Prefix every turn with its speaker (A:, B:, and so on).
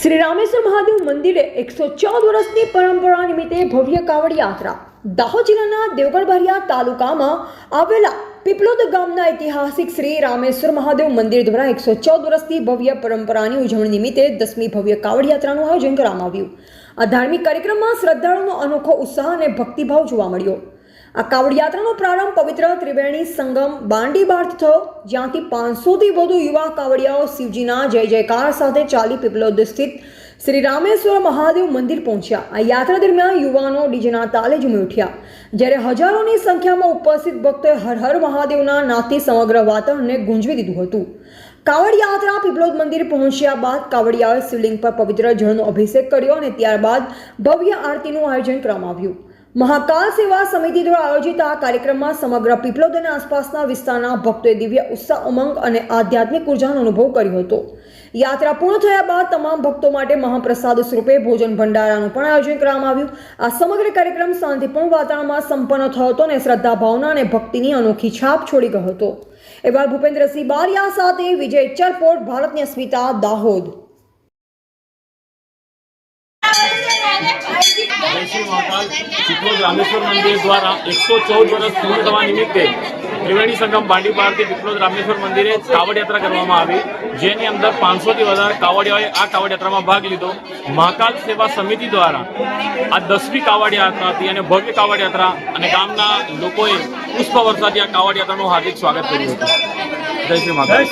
A: શ્રી રામેશ્વર મહાદેવ મંદિરે એકસો ચૌદ વર્ષની પરંપરા નિમિત્તે ભવ્ય કાવડ યાત્રા. દાહોદ જિલ્લાના દેવગઢ તાલુકામાં આવેલા પીપલોદ ગામના ઐતિહાસિક શ્રી રામેશ્વર મહાદેવ મંદિર દ્વારા એકસો ચૌદ વર્ષની ભવ્ય પરંપરાની ઉજવણી નિમિત્તે દસમી ભવ્ય કાવડ યાત્રાનું આયોજન કરવામાં આવ્યું. આ ધાર્મિક કાર્યક્રમમાં શ્રદ્ધાળુનો અનોખો ઉત્સાહ અને ભક્તિભાવ જોવા મળ્યો. આ કાવડ યાત્રાનો પ્રારંભ પવિત્ર ત્રિવેણી સંગમ બાંડીબારથી થયો, જ્યાંથી પાંચસોથી વધુ યુવા કાવડિયાઓ શિવજીના જય જયકાર સાથે ચાલી પીપલોદ સ્થિત શ્રી રામેશ્વર મહાદેવ મંદિર પહોંચ્યા. આ યાત્રા દરમિયાન યુવાનો ડીજેના તાલે ઝૂમી ઉઠ્યા. જ્યારે હજારોની સંખ્યામાં ઉપસ્થિત ભક્તોએ હર હર મહાદેવના નાથી સમગ્ર વાતાવરણને ગુંજવી દીધું હતું. કાવડ યાત્રા પીપલોદ મંદિર પહોંચ્યા બાદ કાવડિયાઓએ શિવલિંગ પર પવિત્ર જળનો અભિષેક કર્યો અને ત્યારબાદ ભવ્ય આરતીનું આયોજન કરવામાં આવ્યું. મહાકાલ સેવા સમિતિ દ્વારા આયોજિત આ કાર્યક્રમમાં સમગ્ર પીપલોદ અને આસપાસના વિસ્તારના ભક્તોએ દિવ્ય ઉત્સાહ, ઉમંગ અને આધ્યાત્મિક ઉર્જાનો અનુભવ કર્યો હતો. યાત્રા પૂર્ણ થયા બાદ તમામ ભક્તો માટે મહાપ્રસાદ સ્વરૂપે ભોજન ભંડારાનું પણ આયોજન કરવામાં આવ્યું. આ સમગ્ર કાર્યક્રમ શાંતિપૂર્ણ વાતાવરણમાં સંપન્ન થયો હતો અને શ્રદ્ધા, ભાવના અને ભક્તિની અનોખી છાપ છોડી ગયો હતો. એવા ભૂપેન્દ્રસિંહ બારિયા સાથે વિજય ચરપોટ ભારતની અસ્મિતા દાહોદ.
B: મહાકાલ ચિત્રોદ રામેશ્વર મંદિર દ્વારા એકસો ચૌદ વર્ષ પૂર્ણ થવા નિમિત્તે ત્રિવેણી સંગમ બાંડીપારથી વિપ્લોદ રામેશ્વર મંદિરે કાવડ યાત્રા કરવામાં આવી, જેની અંદર પાંચસોથી વધારે કાવડિયાઓએ આ કાવડ યાત્રામાં ભાગ લીધો. મહાકાલ સેવા સમિતિ દ્વારા આ દસમી કાવડ યાત્રા હતી અને ભવ્ય કાવડ યાત્રા અને ગામના લોકોએ પુષ્પ વર્ષાથી આ કાવડ યાત્રાનું હાર્દિક સ્વાગત કર્યું હતું. જય શ્રી મહાકાલ.